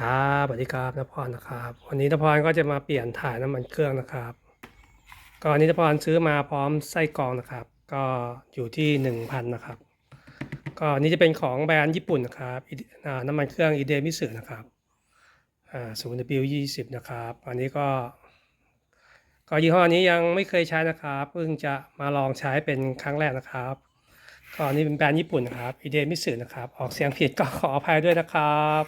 ครับสวัสดีครับนพรนะครับ วันนี้นพรก็จะมาเปลี่ยนถ่ายน้ำมันเครื่องนะครับ ก็อันนี้นพรซื้อมาพร้อมไส้กรองนะครับ ก็อยู่ที่หนึ่งพันนะครับ ก็นี้จะเป็นของแบรนด์ญี่ปุ่นนะครับน้ำมันเครื่องอีเดมิสึนะครับศูนย์ W ยี่สิบนะครับ อันนี้ก็ ก็ยี่ห้อนี้ยังไม่เคยใช้นะครับ เพิ่งจะมาลองใช้เป็นครั้งแรกนะครับ ก็อนนี้เป็นแบรนด์ญี่ปุ่นนะครับอีเดมิสึนะครับ ออกเสียงผิดก็ขออภัยด้วยนะครับ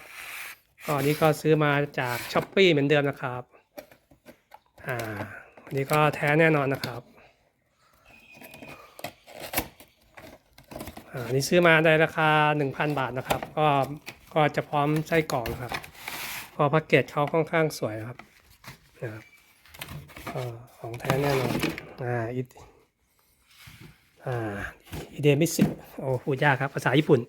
ก็อันนี้ก็ซื้อมาจากช้อปปีเหมือนเดิมนะครับอ่าอันนี้ก็แท้แน่นอนนะครับอ่าอันนี้ซื้อมาในราคา 1,000 บาทนะครับ ก็ก็จะพร้อมไส้กรอกครับก็แพ็กเกจเขาค่อนข้างสวยครับนะครับของแท้แน่นอนอ่าอีอ่าอีเดมิสโอ้พูดยากครับ ภาษาญี่ปุ่น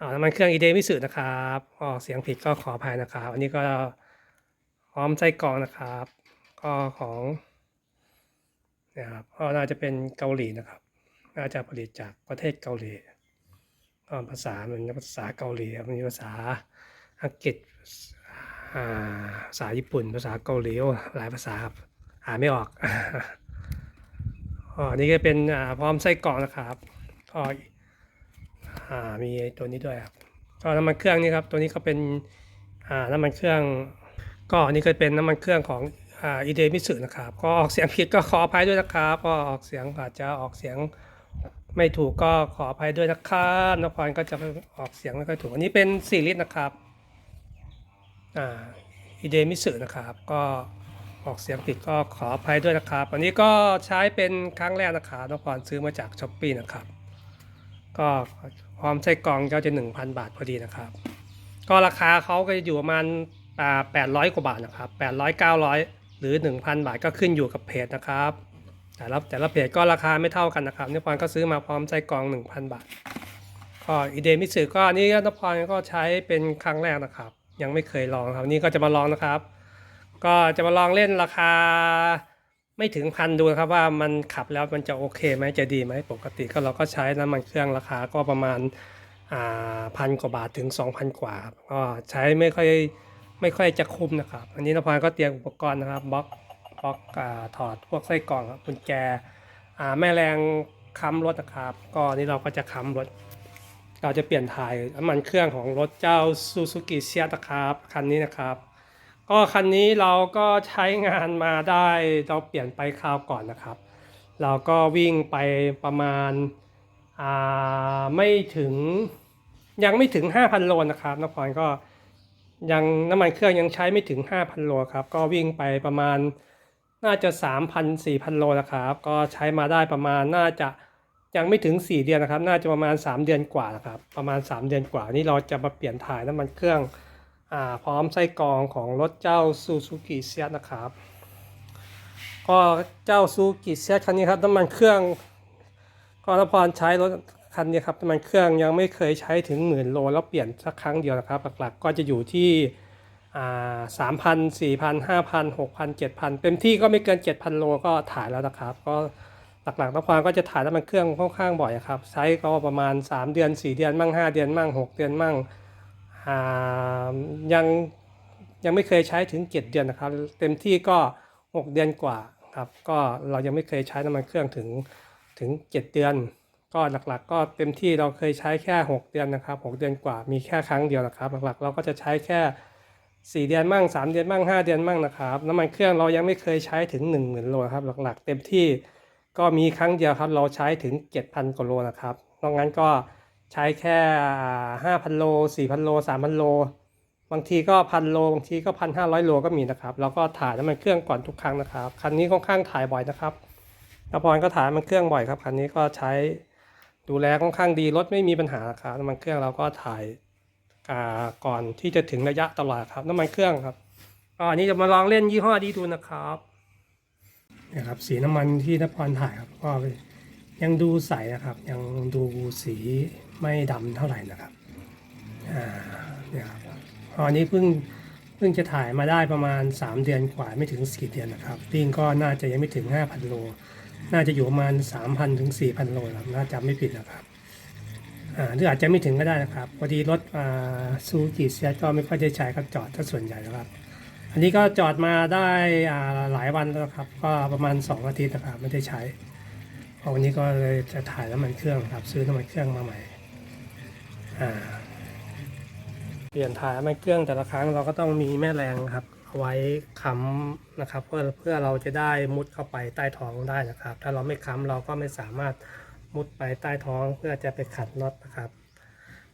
อ่าน้ำมันเครื่องอีเดมิสึนะครับออกเสียงผิดก็ขออภัยนะครับ อันนี้ก็พร้อมไส้กรอกนะครับ ก็ของนะครับก็น่าจะเป็นเกาหลีนะครับ น่าจะผลิตจากประเทศเกาหลีก็ภาษามันภาษาเกาหลีครับมีภาษาอังกฤษอ่าภาษาญี่ปุ่น ภาษาเกาหลีหลายภาษาครับอ่านไม่ออกอ๋อนนี้ก็เป็นอ่าพร้อมไส้กรอกนะครับก็ อ่ามีตัวนี้ด้วยครับก็น้ำมันเครื่องนี่ครับตัวนี้ก็เป็นอ่าน้ำมันเครื่อง ก็อันนี้ก็เป็นน้ำมันเครื่องของอ่าอีเดมิสึนะครับก็ออกเสียงผิดก็ขออภัยด้วยนะครับก็ออกเสียงอาจจะออกเสียงไม่ถูกก็ขออภัยด้วยนะครับนพรก็จะออกเสียงไม่ค่อยถูกอันนี้เป็น4ลิตรนะครับอ่าอีเดมิสึนะครับ ก็ออกเสียงผิดก็ขออภัยด้วยนะครับ อันนี้ก็ใช้เป็นครั้งแรกนะครับนพรซื้อมาจากช้อปปี้นะครับ ก็ พร้อมใช้กล่องก็จะ 1,000 บาทพอดีนะครับ ก็ราคาเขาก็จะอยู่ประมาณอ่า800กว่าบาทนะครับ800 900หรือ 1,000 บาทก็ขึ้นอยู่กับเพจนะครับ แต่ละแต่ละเพจก็ราคาไม่เท่ากันนะครับนพรก็ซื้อมาพร้อมใส่กล่อง 1,000 บาทก็อีเดมิสึก็อันนี้นพรก็ใช้เป็นครั้งแรกนะครับ ยังไม่เคยลองครับนี่ก็จะมาลองนะครับ ก็จะมาลองเล่นราคา ไม่ถึงพันดูครับว่ามันขับแล้วมันจะโอเคไหมจะดีไหมปกติก็เราก็ใช้น้ำมันเครื่องราคาก็ประมาณอ่าพันกว่าบาทถึง 2,000 กว่าครับก็ใช้ไม่ค่อยไม่ค่อยจะคุ้มนะครับ อันนี้นพรก็เตรียมอุปกรณ์นะครับบล็อกบล็อกอถอดพวกไส้กรองครับกุญแจอ่าแม่แรงค้ำรถนะครับ ก็นี่เราก็จะค้ำรถ เราจะเปลี่ยนถ่ายน้ำมันเครื่องของรถเจ้าซูซูกิเซียนะครับคันนี้นะครับ ก็คันนี้เราก็ใช้งานมาได้เราเปลี่ยนไปคราวก่อนนะครับ เราก็วิ่งไปประมาณอ่าไม่ถึงยังไม่ถึง 5,000 โลนะครับนครก็ยังน้ำมันเครื่องยังใช้ไม่ถึง 5,000 โลครับ ก็วิ่งไปประมาณน่าจะ 3,000 4,000 โลนะครับ ก็ใช้มาได้ประมาณน่าจะยังไม่ถึง 4 เดือนนะครับ น่าจะประมาณ 3 เดือนกว่านะครับ ประมาณ 3 เดือนกว่า นี่เราจะมาเปลี่ยนถ่ายน้ำมันเครื่อง พร้อมไส้กรองของรถเจ้าซูซูกิเซียนะครับ ก็เจ้าซูกิเซียคันนี้ครับน้ำมันเครื่องก็นพรใช้รถคันนี้ครับน้ำมันเครื่องยังไม่เคยใช้ถึงหมื่นโลแล้วเปลี่ยนสักครั้งเดียวนะครับหลักๆก็จะอยู่ที่อ่าสามพันสี่พันห้าพันหกพันเจ็ดพันเต็มที่ก็ไม่เกินเจ็ดพันโลก็ถ่ายแล้วนะครับ ก็หลักๆนพรก็จะถ่ายน้ำมันเครื่องค่อนข้างบ่อยครับ ใช้ก็ประมาณ 3 เดือน 4 เดือนมั่ง 5 เดือนมั่ง 6 เดือนมั่ง ยังยังไม่เคยใช้ถึง 7 เดือนนะครับ เต็มที่ก็ 6 เดือนกว่าครับก็เรายังไม่เคยใช้น้ำมันเครื่องถึงถึง 7 เดือน ก็หลักๆ ก็เต็มที่เราเคยใช้แค่ 6 เดือนนะครับ 6 เดือนกว่ามีแค่ครั้งเดียวนะครับ หลักๆ เราก็จะใช้แค่ 4 เดือนมั่ง 3 เดือนมั่ง 5 เดือนมั่งนะครับน้ำมันเครื่องเรายังไม่เคยใช้ถึง1 0,000โลครับหลักๆ เต็มที่ก็มีครั้งเดียวครับเราใช้ถึง 7,000กว่าโลนะครับนอกนั้นก็ ใช้แค่5,000โล4,000โล3,000โล บางทีก็พันโลบางทีก็พันห้าร้อยโลก็มีนะครับ แล้วก็ถ่ายน้ำมันเครื่องก่อนทุกครั้งนะครับ คันนี้ค่อนข้างถ่ายบ่อยนะครับนพรก็ถ่ายน้ำมันเครื่องบ่อยครับคันนี้ก็ใช้ดูแลค่อนข้างดีรถไม่มีปัญหาครับน้ำมันเครื่องเราก็ถ่ายาก่อนที่จะถึงระยะตลอดครับน้ำมันเครื่องครับอันนี้จะมาลองเล่นยี่ห้อดีดูนะครับเนี่ยครับสีน้ำมันที่นพรถ่ายครับก็ยังดูใสนะครับ ยังดูสี ไม่ดำเท่าไหร่นะครับอ่าเนี่ยครับอันนี้เพิ่งเพิ่งจะถ่ายมาได้ประมาณ 3 เดือนกว่าไม่ถึง 4 เดือนนะครับวิ่งก็น่าจะยังไม่ถึง 5,000 โล น่าจะอยู่ประมาณ 3,000 ถึง 4,000 โลครับน่าจำไม่ผิดนะครับอ่าหรืออาจจะไม่ถึงก็ได้นะครับพอดีรถอ่าซูกิเซียก็ไม่ค่อยได้ใช้ครับจอดถ้าส่วนใหญ่นะครับ อันนี้ก็จอดมาได้อ่าหลายวันแล้วครับ ก็ประมาณ 2 อาทิตย์นะครับไม่ได้ใช้พอวันนี้ก็เลยจะถ่ายน้ำมันเครื่องครับ ซื้อน้ำมันเครื่องมาใหม่ เปลี่ยนถ่ายน้ำมันเครื่องแต่ละครั้งเราก็ต้องมีแม่แรงครับเอาไว้ค้ำนะครับ เพื่อเพื่อเราจะได้มุดเข้าไปใต้ท้องได้นะครับ ถ้าเราไม่ค้ำเราก็ไม่สามารถมุดไปใต้ท้องเพื่อจะไปขัดน็อตนะครับ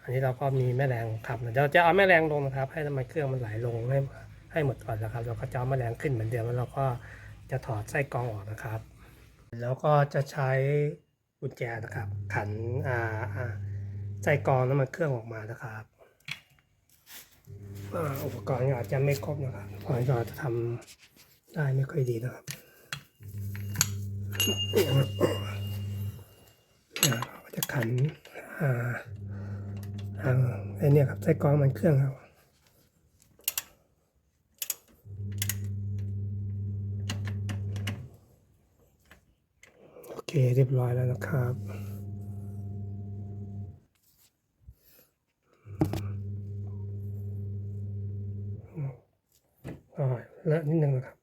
อันนี้เราก็มีแม่แรงครับเดี๋ยวจะเอาแม่แรงลงนะครับ ให้น้ำมันเครื่องมันไหลลงให้ให้หมดก่อนนะครับ เราก็จะเอาแม่แรงขึ้นเหมือนเดิมแล้วเราก็จะถอดไส้กรองออกนะครับ แล้วก็จะใช้กุญแจนะครับ ขันอ่า อ่าไส้กรองน้ำมันเครื่องออกมานะครับอุปกรณ์อาจจะไม่ครบนะครับอุปกรณ์อาจจะทำได้ไม่ค่อยดีนะครับเราจะขันอ่าทางไอเนี่ยครับไส้กรองมันเครื่องครับโอเคเรียบร้อยแล้วนะครับ อ่า เลอะนิดนึงนะครับ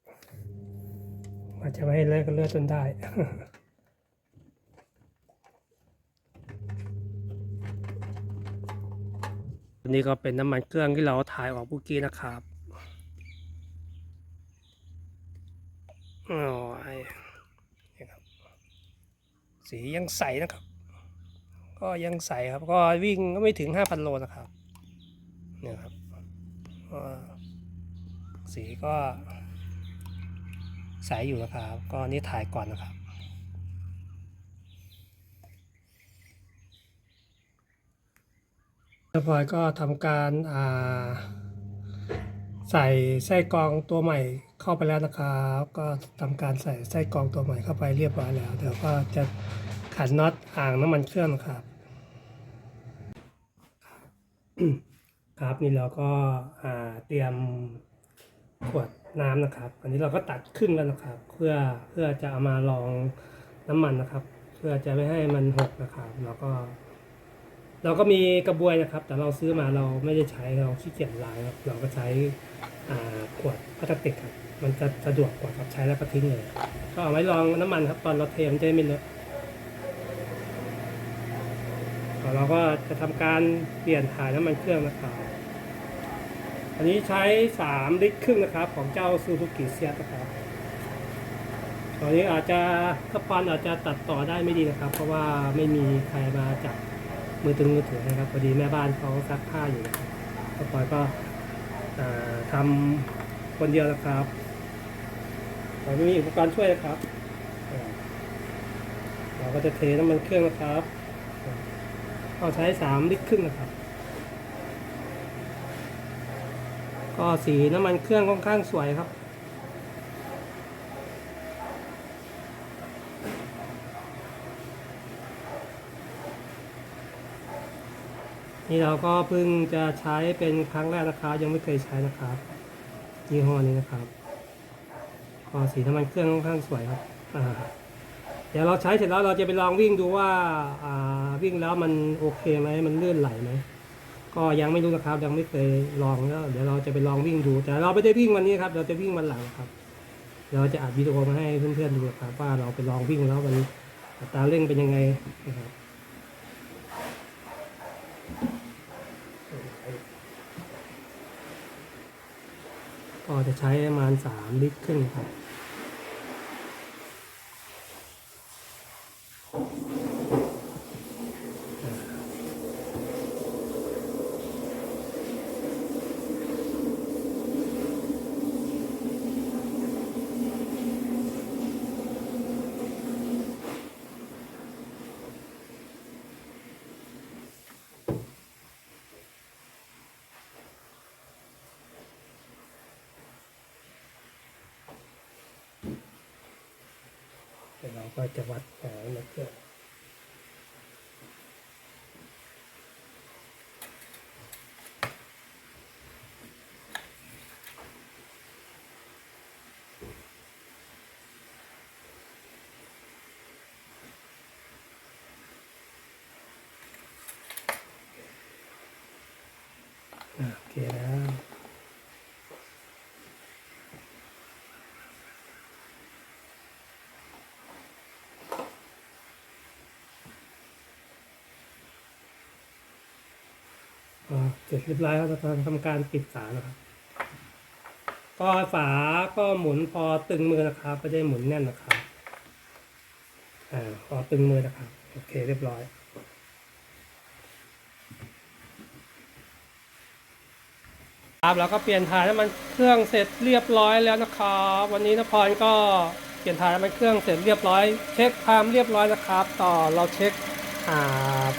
อาจจะไม่ให้เลอะก็เลอะจนได้อันนี้ก็เป็นน้ำมันเครื่องที่เราถ่ายออกเมื่อกี้นะครับโอ้ยนี่ครับ สียังใสนะครับ ก็ยังใสครับ ก็วิ่งก็ไม่ถึง 5,000 โลนะครับเนี่ยครับ สีก็ใสอยู่นะครับ ก็นี่ถ่ายก่อนนะครับแล้วพลอยก็ทำการาใส่ไส้กรองตัวใหม่เข้าไปแล้วนะครับ ก็ทำการใส่ไส้กรองตัวใหม่เข้าไปเรียบร้อยแล้ว เดี๋ยวก็จะขันน็อตอ่างน้ำมันเครื่องนะครับ ครับนี่เราก็าเตรียม ขวดน้ำนะครับ อันนี้เราก็ตัดครึ่งแล้วนะครับ เพื่อเพื่อจะเอามาลองน้ำมันนะครับ เพื่อจะไม่ให้มันหกนะครับ แล้วก็ เราก็มีกระบวยนะครับ แต่เราซื้อมาเราไม่ได้ใช้เราขี้เกียจล้างครับ เราก็ใช้ขวดพลาสติกครับ มันจะสะดวกกว่าครับใช้แล้วก็ทิ้งเลย ก็เอาไว้ลองน้ำมันครับ ตอนเราเทมันจะไม่เลอะเราก็จะทำการเปลี่ยนถ่ายน้ำมันเครื่องนะครับ อันนี้ใช้ 3 ลิตรครึ่งนะครับ ของเจ้าซูซูกิเซียนะครับตอนนี้อาจจะถ้าปันอาจจะตัดต่อได้ไม่ดีนะครับ เพราะว่าไม่มีใครมาจับมือถือมือถือนะครับพอดีแม่บ้านเขาซักผ้าอยู่นะครับก็ปอยก็อ่าทำคนเดียวนะครับเราไม่มีอุปกรณ์ช่วยนะครับ เราก็จะเทน้ำมันเครื่องนะครับก็ใช้3ลิตรครึ่งนะครับ ก็สีน้ำมันเครื่องค่อนข้างสวยครับ นี่เราก็เพิ่งจะใช้เป็นครั้งแรกนะครับ ยังไม่เคยใช้นะครับยี่ห้อนี้นะครับก็สีน้ำมันเครื่องค่อนข้างสวยครับเดี๋ยวเราใช้เสร็จแล้วเราจะไปลองวิ่งดูว่าวิ่งแล้วมันโอเคไหมมันเลื่อนไหลไหม ก็ยังไม่รู้นะครับยังไม่เคยลองแล้วเดี๋ยวเราจะไปลองวิ่งดูแต่เราไม่ได้วิ่งวันนี้ครับ เราจะวิ่งวันหลังครับ เราจะอัดวิดีโอมาให้เพื่อนๆดูครับว่าเราไปลองวิ่งแล้วมันอัตราเร่งเป็นยังไงนะครับก็จะใช้ประมาณสามลิตรครึ่งครับ เราก็จะวัดแผลนะครับโอเคนะ เสร็จเรียบร้อยแล้วนะครับทำการปิดฝานะครับ ก็ฝาก็หมุนพอตึงมือนะครับไม่ได้หมุนแน่นนะครับอ่าพอตึงมือนะครับโอเคเรียบร้อยครับแล้วก็เปลี่ยนถ่ายน้ำมันเครื่องเสร็จเรียบร้อยแล้วนะครับวันนี้นพรก็เปลี่ยนถ่ายน้ำมันเครื่องเสร็จเรียบร้อย เช็คความเรียบร้อยนะครับ ต่อเราเช็คอ่า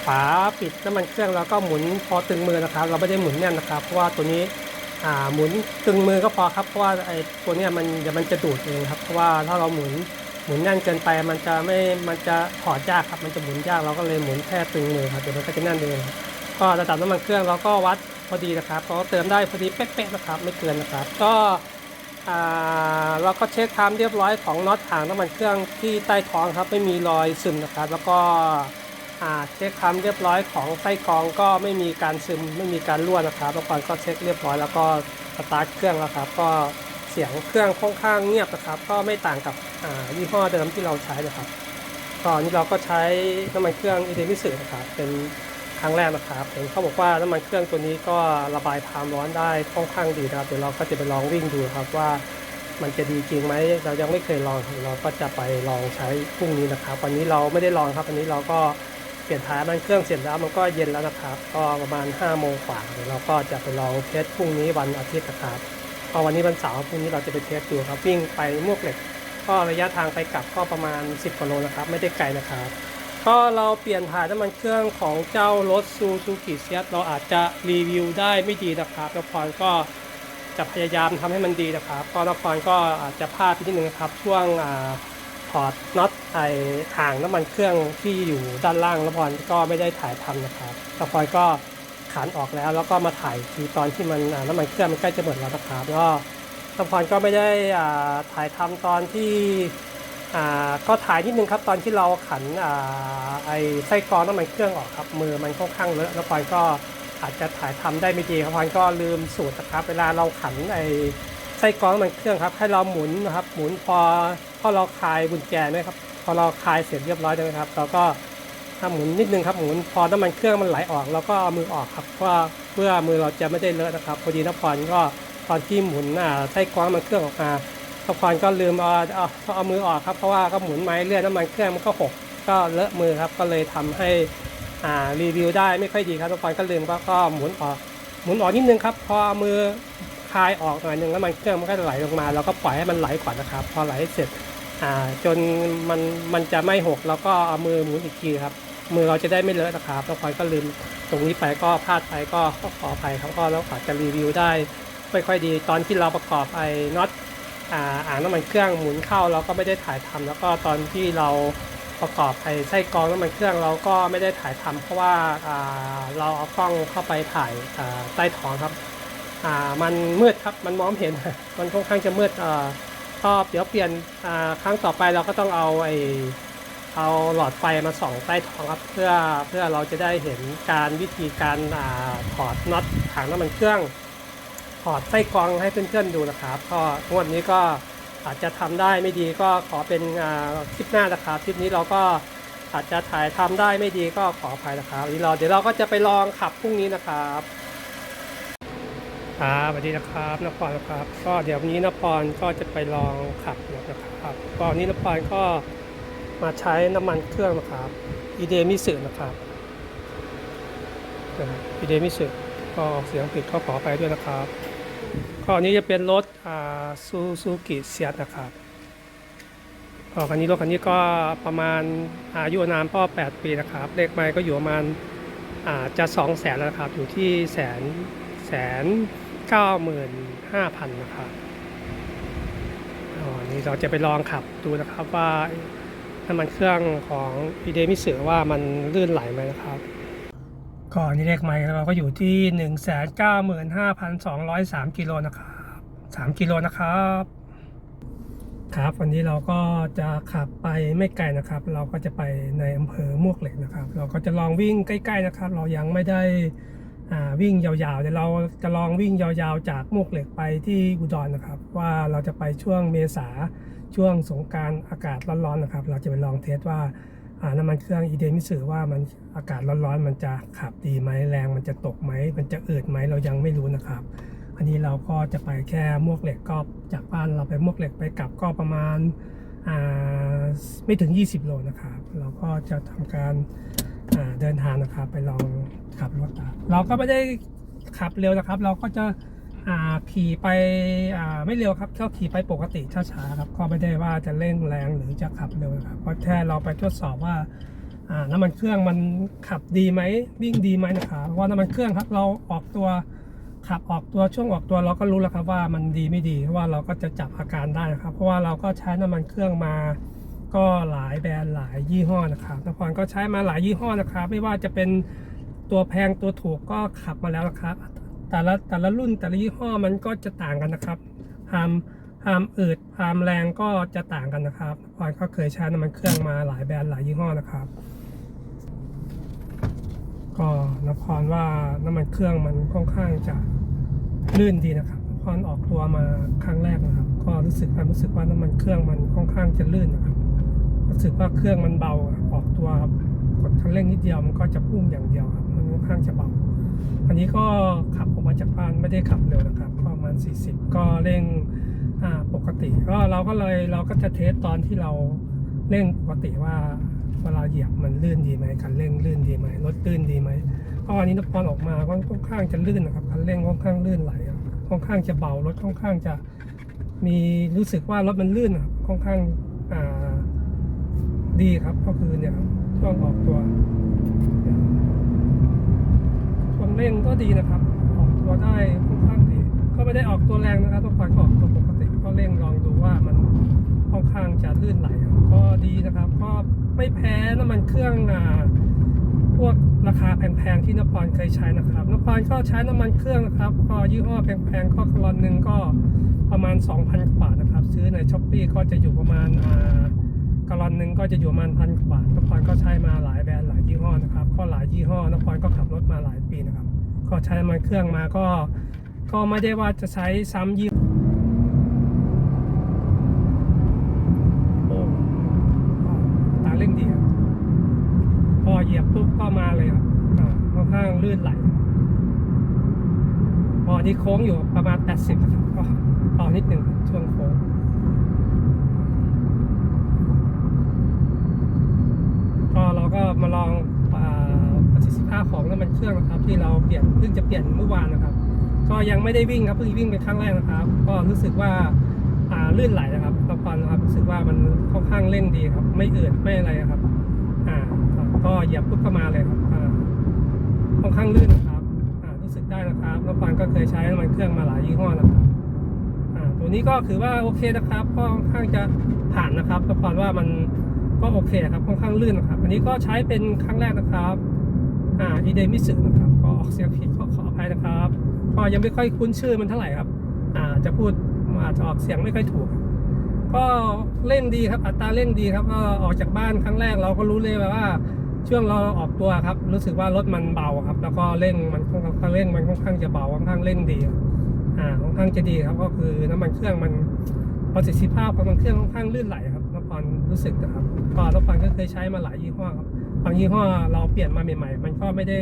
ฝาปิดน้ำมันเครื่องแล้วก็หมุนพอตึงมือนะครับ เราไม่ได้หมุนแน่นนะครับ เพราะว่าตัวนี้หมุนตึงมือก็พอครับเพราะว่าไอ้ตัวนี้มันเดี๋ยวมันจะดูดเองครับเพราะว่าถ้าเราหมุนหมุนแน่นเกินไปมันจะไม่มันจะถอดยากครับมันจะหมุนยากเราก็เลยหมุนแค่ตึงมือครับเดี๋ยวมันก็จะแน่นเองก็ระดับน้ำมันเครื่องเราก็วัดพอดีนะครับก็เติมได้พอดีเป๊ะๆนะครับ ไม่เกินนะครับ ก็เราก็เช็คความเรียบร้อยของน็อตถังน้ำมันเครื่องที่ใต้ท้องครับ ไม่มีรอยซึมนะครับ แล้วก็ เช็คความเรียบร้อยของไส้กรองก็ไม่มีการซึมไม่มีการรั่วนะครับแล้วก่อนก็เช็คเรียบร้อยแล้วก็สตาร์ทเครื่องแล้วครับ ก็เสียงเครื่องค่อนข้างเงียบนะครับ ก็ไม่ต่างกับอ่ายี่ห้อเดิมที่เราใช้นะครับก็อันนี้เราก็ใช้น้ำมันเครื่องอีเดมิสึนะครับเป็นครั้งแรกนะครับเห็นเขาบอกว่าน้ำมันเครื่องตัวนี้ก็ระบายความร้อนได้ค่อนข้างดีนะครับเดี๋ยวเราก็จะไปลองวิ่งดูครับว่ามันจะดีจริงไหมเรายังไม่เคยลองเราก็จะไปลองใช้พรุ่งนี้นะครับ วันนี้เราไม่ได้ลองครับวันนี้เราก็ เปลี่ยนท้ายมันเครื่องเสร็จแล้วมันก็เย็นแล้วนะครับ ก็ประมาณ5้าโมงกว่าเดี๋ยวเราก็จะไปลองเทสพรุ่งนี้วันอาทิตย์นะครับพอวันนี้วันเสาร์พรุ่งนี้เราจะไปเทสดูครับวิ่งไปมวกเหล็ก ก็ระยะทางไปกลับก็ประมาณ 10กิโลนะครับ ไม่ได้ไกลนะครับก็เราเปลี่ยนถ่ายน้ำมันเครื่องของเจ้ารถซูซูกิเซียเราอาจจะรีวิวได้ไม่ดีนะครับนพรก็จะพยายามทำให้มันดีนะครับ ก็นพรก็อาจจะพลาดไปนิดนึงนะครับช่วงอา ถอดน็อตไอห่างน้ำมันเครื่องที่อยู่ด้านล่างนพรก็ไม่ได้ถ่ายทำนะครับนพรก็ขันออกแล้วแล้วก็มาถ่ายทีตอนที่มันน้ำมันเครื่องมันใกล้จะหมดแล้วนะครับแล้วก็นพรก็ไม่ได้ถ่ายทำตอนที่อ่าก็ถ่ายนิดนึงครับตอนที่เราขันอ่าไอไส้กรองน้ำมันเครื่องออกครับมือมันค่อนข้างเลอะแล้วพลอยก็อาจจะถ่ายทำได้ไม่ดีครับพลอยก็ลืมสูตรนะครับเวลาเราขันไอ ส้กรองมันเครื่องครับ ให้เราหมุนนะครับ หมุนพอพอเราคลายกุญแจนะครับ พอเราคลายเสร็จเรียบร้อยแล้วนะครับ เราก็ถ้าหมุนนิดนึงครับ หมุนพอน้ำมันเครื่องมันไหลออกเราก็เอามือออกครับเพราะว่าเพื่อมือเราจะไม่ได้เลอะนะครับ พอดีนพรก็ตอนที่หมุนอ่าไส้กรองมันเครื่องออกมาทุกคนก็ลืมเอาเอาเอามือออกครับ เพราะว่าก็หมุนไม้เลื่อนน้ำมันเครื่องมันก็หกก็เลอะมือครับ ก็เลยทำให้อ่ารีวิวได้ไม่ค่อยดีครับทุกคนก็ลืมก็ก็หมุนออกหมุนออกนิดนึงครับ พอเอามือ คายออกหน่อยหนึงแล้วมันเครื่องมันก็จะไหลลงมาเราก็ปล่อยให้มันไหลก่อนนะครับ พอไหลเสร็จอ่าจนมันมันจะไม่หกเราก็เอามือหมุนอีกทีครับ มือเราจะได้ไม่เลอะนะครับทุกคนก็ลืมตรงนี้ไปก็พลาดไปก็ขออภัยครับก็แล้วอจะรีวิวได้ไม่ค่อยดี ตอนที่เราประกอบไอ้น็อตอ่าอ่างน้ำมันเครื่องหมุนเข้าเราก็ไม่ได้ถ่ายทำแล้วก็ตอนที่เราประกอบไอ้ไส้กรองน้ำมันเครื่องเราก็ไม่ได้ถ่ายทำเพราะว่าอ่าเราเอากล้องเข้าไปถ่ายอ่าใต้ท้องครับ อ่ามันมืดครับมันมองเห็น มันค่อนข้างจะมืดอ่าก็เดี๋ยวเปลี่ยนอ่าครั้งต่อไปเราก็ต้องเอาไอเอาหลอดไฟมาส่องใต้ท้องครับเพื่อเพื่อเราจะได้เห็นการวิธีการอ่าถอดน็อตถังน้ำมันเครื่องถอดไส้กรองให้เพื่อนๆดูนะครับ ก็งวดนี้ก็อาจจะทำได้ไม่ดีก็ขอเป็นคลิปหน้านะครับคลิปนี้เราก็อาจจะถ่ายทำได้ไม่ดีก็ขออภัยนะครับวันนี้เราเดี๋ยวเราก็จะไปลองขับพรุ่งนี้นะครับ ครับสวัสดีนะครับนพรนะครับ ก็เดี๋ยววันนี้นพรก็จะไปลองขับนะครับก็วันนี้นพรก็มาใช้น้ำมันเครื่องนะครับอีเดมิสึนะครับอีเดมิสึก็ออกเสียงผิดก็ขอไปด้วยนะครับก็อันนี้จะเป็นรถอ่าซูซูกิเซียตนะครับก็คันนี้รถคันนี้ก็ประมาณอายุนามก็8ปีนะครับ เลขไม้ก็อยู่ประมาณอ่าจะ2แสนแล้วนะครับ อยู่ที่แสนแสน เก้าหมื่นห้าพันนะครับอ๋อนี่เราจะไปลองขับดูนะครับว่าน้ำมันเครื่องของพีเดมิเสึว่ามันลื่นไหลไหมนะครับก็อันนี้เลขไมค์เราก็อยู่ที่ 1 9 5 2 0 3กิโลนะครับ3กิโลนะครับ ครับ วันนี้เราก็จะขับไปไม่ไกลนะครับ เราก็จะไปในอำเภอมวกเหล็กนะครับ เราก็จะลองวิ่งใกล้ ๆนะครับ เรายังไม่ได้ วิ่งยาวๆเดี๋ยวเราจะลองวิ่งยาวๆ จากมวกเหล็กไปที่อุดรนนะครับ ว่าเราจะไปช่วงเมษาช่วงสงการอากาศร้อนๆนะครับ เราจะไปลองเทสว่าอ่าน้ำมันเครื่องอีเดมิสึว่ามันอากาศร้อนๆ มันจะขับดีไหมแรงมันจะตกไหมมันจะอืดไหมเรายังไม่รู้นะครับ อันนี้เราก็จะไปแค่มวกเหล็กก็จากบ้านเราไปมวกเหล็กไปกลับก็ประมาณาไม่ถึง 20 โลนะครับ เราก็จะทำการ เดินทางนะครับ ไปลองขับรถเราก็ไม่ได้ขับเร็วนะครับ เราก็จะขี่ไปไม่เร็วครับแค่ขี่ไปปกติช้าๆครับก็ไม่ได้ว่าจะเร่งแรงหรือจะขับเร็วนะครับเพราะแค่เราไปทดสอบว่าน้ำมันเครื่องมันขับดีไหมวิ่งดีไหมนะครับเพราะว่าน้ำมันเครื่องครับเราออกตัวขับออกตัวช่วงออกตัวเราก็รู้แล้วครับว่ามันดีไม่ดีเพราะว่าเราก็จะจับอาการได้นะครับ เพราะว่าเราก็ใช้น้ำมันเครื่องมา ก็หลายแบรนด์หลายยี่ห้อนะครับนครก็ใช้มาหลายยี่ห้อนะครับ ไม่ว่าจะเป็นตัวแพงตัวถูกก็ขับมาแล้วนะครับ แต่ละแต่ละรุ่นแต่ละยี่ห้อมันก็จะต่างกันนะครับความความอืดความแรงก็จะต่างกันนะครับนครก็เคยใช้น้ำมันเครื่องมาหลายแบรนด์หลายยี่ห้อนะครับ ก็นครว่าน้ำมันเครื่องมันค่อนข้างจะลื่นดีนะครับนครออกตัวมาครั้งแรกนะครับ ก็รู้สึกความรู้สึกว่าน้ำมันเครื่องมันค่อนข้างจะลื่นนะครับ รู้สึกว่าเครื่องมันเบาออกตัวกดคันเร่งนิดเดียวมันก็จะพุ่งอย่างเดียวครับมันค่อนข้างจะเบา อันนี้ก็ขับออกมาจากบ้านไม่ได้ขับเร็วนะครับประมาณ 40 ก็เร่งอ่าปกติก็เราก็เลยเราก็จะเทสตอนที่เราเร่งปกติว่าเวลาเหยียบมันลื่นดีไหมคันเร่งลื่นดีไหมรถลื่นดีไหมก็อันนี้นพรออกมาก็ค่อนข้างจะลื่นนะครับคันเร่งค่อนข้างลื่นไหลค่อนข้างจะเบารถค่อนข้างจะมีรู้สึกว่ารถมันลื่นค่อนข้างอ่า ดีครับก็คือเนี่ยช่วงออกตัวความเร่งก็ดีนะครับ ออกตัวได้ค่อนข้างดี ก็ไม่ได้ออกตัวแรงนะครับต้องคอยออกตัวปกติก็เร่งลองดูว่ามันค่อนข้างจะลื่นไหลก็ดีนะครับ ก็ไม่แพ้น้ำมันเครื่องอ่าพวกราคาแพงๆที่นพรเคยใช้นะครับนพรก็ใช้น้ำมันเครื่องนะครับก็ยี่ห้อแพงๆก็คลอนหนึ่งก็ประมาณ 2,000กว่าบาทนะครับ ซื้อในช้อปปีก็จะอยู่ประมาณอ่า กะลอนหนึ่งก็จะอยู่ประมาณพันกว่าบาทนพรก็ใช้มาหลายแบรนด์หลายยี่ห้อนะครับ ก็หลายยี่ห้อนพรก็ขับรถมาหลายปีนะครับ ก็ใช้มันเครื่องมาก็ก็ไม่ได้ว่าจะใช้ซ้ำยี่โอ้ตาเร่งดีครับพอเหยียบปุ๊บก็มาเลยครับอ่าค่อนข้างลื่นไหลพอที่โค้งอยู่ประมาณ 80นะครับก็ต่อนิดหนึ่งช่วงโค้ง ก็มาลองประสิทธิภาพของน้ำมันเครื่องนะครับ ที่เราเปลี่ยนเพิ่งจะเปลี่ยนเมื่อวานนะครับ ก็ยังไม่ได้วิ่งครับเพิ่งวิ่งเป็นครั้งแรกนะครับ ก็รู้สึกว่าลื่นไหลนะครับตะควันนะครับรู้สึกว่ามันค่อนข้างเร่งดีครับ ไม่อืดไม่อะไรครับอ่าก็เหยียบปุ๊บก็มาเลยครับค่อนข้างลื่นนะครับรู้สึกได้นะครับตะควันก็เคยใช้น้ำมันเครื่องมาหลายยี่ห้อนะครับตัวนี้ก็ถือว่าโอเคนะครับก็ค่อนข้างจะผ่านนะครับตะควันว่ามัน ก็โอเคครับค่อนข้างลื่นนะครับ อันนี้ก็ใช้เป็นครั้งแรกนะครับอ่าอีเดมิสึนะครับก็ออกเสียงผิดก็ขออภัยนะครับก็ยังไม่ค่อยคุ้นชื่อมันเท่าไหร่ครับอ่าจะพูดอาจจะออกเสียงไม่ค่อยถูก ก็เล่นดีครับอัตราเล่นดีครับก็ออกจากบ้านครั้งแรกเราก็รู้เลยว่าช่วงเราออกตัวครับ รู้สึกว่ารถมันเบาครับ แล้วก็เร่งมันค่อนข้างเร่งมันค่อนข้างจะเบาค่อนข้างเร่งดีอ่าค่อนข้างจะดีครับ ก็คือน้ำมันเครื่องมันประสิทธิภาพของมันเครื่องค่อนข้างลื่นไหลครับนพรรู้สึกนะครับ ก็นพรก็เคยใช้มาหลายยี่ห้อครับบางยี่ห้อเราเปลี่ยนมาใหม่ๆ มันก็ไม่ได้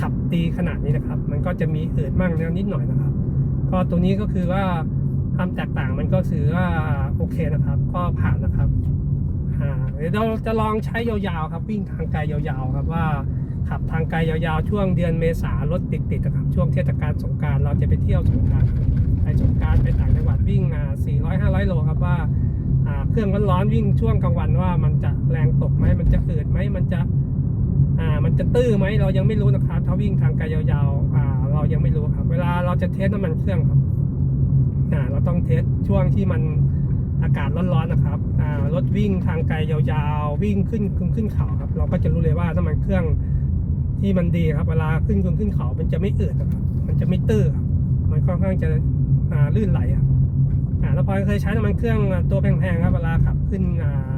ขับดีขนาดนี้นะครับ มันก็จะมีอืดมั่งนิดหน่อยนะครับ ก็ตัวนี้ก็คือว่าความแตกต่างมันก็ถือว่าโอเคนะครับ ก็ผ่านนะครับอ่าเดี๋ยวเราจะลองใช้ยาวๆครับ วิ่งทางไกลยาวๆครับว่าขับทางไกลยาวๆช่วงเดือนเมษารถติดๆนะครับช่วงเทศกาลสงการเราจะไปเที่ยวสงการไปสงการไปต่างจังหวัดวิ่งอ่า400 500 โลครับว่า เครื่องร้อนๆวิ่งช่วงกลางวันว่ามันจะแรงตกไหมมันจะอืดไหมมันจะอ่ามันจะตื้อไหมเรายังไม่รู้นะครับถ้าวิ่งทางไกลยาวๆอ่าเรายังไม่รู้ครับ เวลาเราจะเทสน้ำมันเครื่องครับอ่าเราต้องเทสช่วงที่มันอากาศร้อนๆนะครับอ่ารถวิ่งทางไกลยาวๆ วิ่งขึ้นขึ้นขึ้นเขาครับ เราก็จะรู้เลยว่าน้ำมันเครื่องที่มันดีครับ เวลาขึ้นขึ้นขึ้นเขา มันจะไม่อืดนะครับ มันจะไม่ตื้อครับมันค่อนข้างจะอ่าลื่นไหลครับ อ่าแล้วพอเคยใช้น้ำมันเครื่องตัวแพงๆครับเวลาขับขึ้นอ่า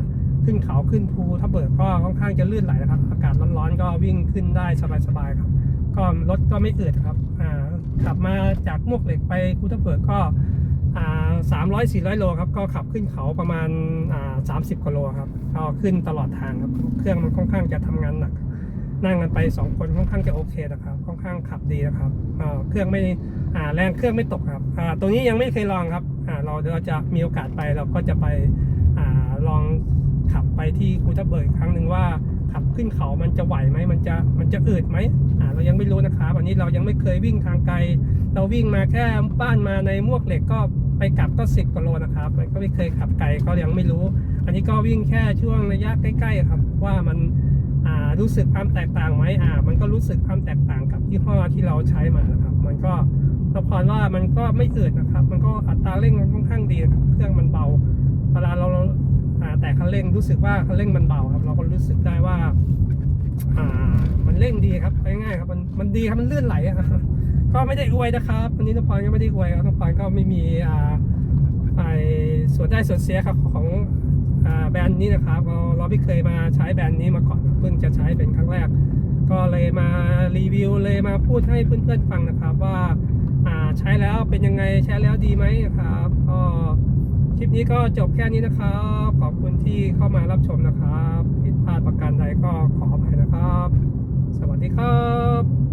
ขึ้นเขาขึ้นภูถ้าเบิกก็ค่อนข้างจะลื่นไหลนะครับ อากาศร้อนๆก็วิ่งขึ้นได้สบายๆครับ ก็รถก็ไม่อืดครับอ่าขับมาจากมวกเหล็กไปคูเทอร์เบิร์กก็อ่าสามร้อยสี่ร้อยโลครับ ก็ขับขึ้นเขาประมาณอ่าสามสิบกว่าโลครับก็ขึ้นตลอดทางครับ เครื่องมันค่อนข้างจะทำงานหนัก นั่งกันไปสองคนค่อนข้างจะโอเคนะครับ ค่อนข้างขับดีนะครับ เครื่องไม่ อ่าแรงเครื่องไม่ตกครับอ่าตัวนี้ยังไม่เคยลองครับอ่าเราเดี๋ยวเราจะมีโอกาสไปเราก็จะไปอ่าลองขับไปที่คูทอร์เบิร์กครั้งหนึ่งว่าขับขึ้นเขามันจะไหวไหมมันจะมันจะอืดไหมอ่าเรายังไม่รู้นะครับอันนี้เรายังไม่เคยวิ่งทางไกล เราวิ่งมาแค่บ้านมาในมวกเหล็กก็ไปกลับก็สิบกิโลนะครับมันก็ไม่เคยขับไกลก็ยังไม่รู้ อันนี้ก็วิ่งแค่ช่วงระยะใกล้ๆครับ ว่ามันอ่ารู้สึกความแตกต่างไหมอ่า มันก็รู้สึกความแตกต่างกับยี่ห้อที่เราใช้มานะครับ มันก็ เราพรว่ามันก็ไม่อืดนะครับ มันก็อัตราเร่งมันค่อนข้างดีครับเครื่องมันเบา เวลาเราแต่คันเร่งรู้สึกว่าคันเร่งมันเบาครับ เราก็รู้สึกได้ว่า อ่า มันเร่งดีครับง่ายๆครับ มันมันดีครับมันลื่นไหลอะก็ไม่ได้อวยนะครับวันนี้น้องปอนก็ไม่ได้อวยครับน้องปอนก็ไม่มีอ่าไอส่วนได้ส่วนเสียครับของแบรนด์นี้นะครับเราเราไม่เคยมาใช้แบรนด์นี้มาก่อนเพิ่งจะใช้เป็นครั้งแรก ก็เลยมารีวิวเลยมาพูดให้เพื่อนๆฟังนะครับว่า ใช้แล้วเป็นยังไงใช้แล้วดีไหมครับก็คลิปนี้ก็จบแค่นี้นะครับ ขอบคุณที่เข้ามารับชมนะครับผิดพลาดประการใดก็ขออภัยนะครับ สวัสดีครับ